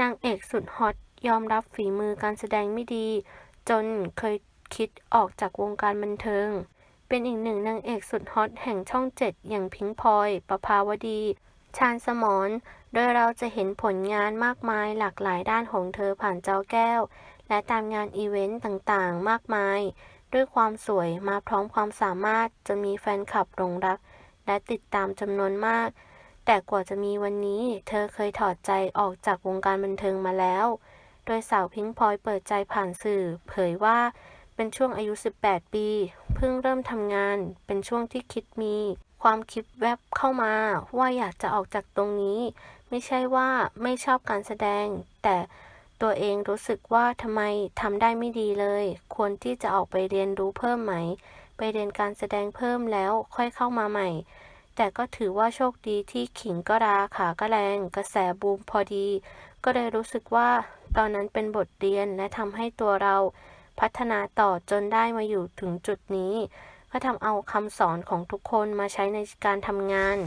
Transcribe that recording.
นางเอกสุดฮอตยอมรับฝีมือการแสดงไม่ดี จนเคยคิดออกจากวงการบันเทิง เป็นอีกหนึ่งนางเอกสุดฮอตแห่งช่องเจ็ดอย่างพิงพลอย ประภาวดี ชาญสมรโดยเราจะเห็นผลงานมากมายหลากหลายด้านของเธอผ่านจอแก้ว และตามงานอีเวนต์ต่างๆ มากมาย ด้วยความสวยมาพร้อมความสามารถจนมีแฟนคลับหลงรัก และติดตามจำนวนมาก แต่กว่าจะมีวันนี้ เธอเคยถอดใจออกจากวงการบันเทิงมาแล้ว โดยสาวพิงค์พลอยเปิดใจผ่านสื่อ เผยว่าเป็นช่วงอายุ 18 ปี เพิ่งเริ่มทำงาน เป็นช่วงที่คิดมี ความคิดแวบเข้ามา ว่าอยากจะออกจากตรงนี้ ไม่ใช่ว่าไม่ชอบการแสดง แต่ตัวเองรู้สึกว่าทำไมทำได้ไม่ดีเลย ควรที่จะออกไปเรียนรู้เพิ่มไหม ไปเรียนการแสดงเพิ่มแล้วค่อยเข้ามาใหม่ แต่ก็ถือว่าโชคดีที่ขิงก็ราขาก็แรง กระแสบูมพอดี ก็เลยรู้สึกว่า ตอนนั้นเป็นบทเรียนและทำให้ตัวเราพัฒนาต่อจนได้มาอยู่ถึงจุดนี้ ก็ทำเอาคำสอนของทุกคนมาใช้ในการทำงาน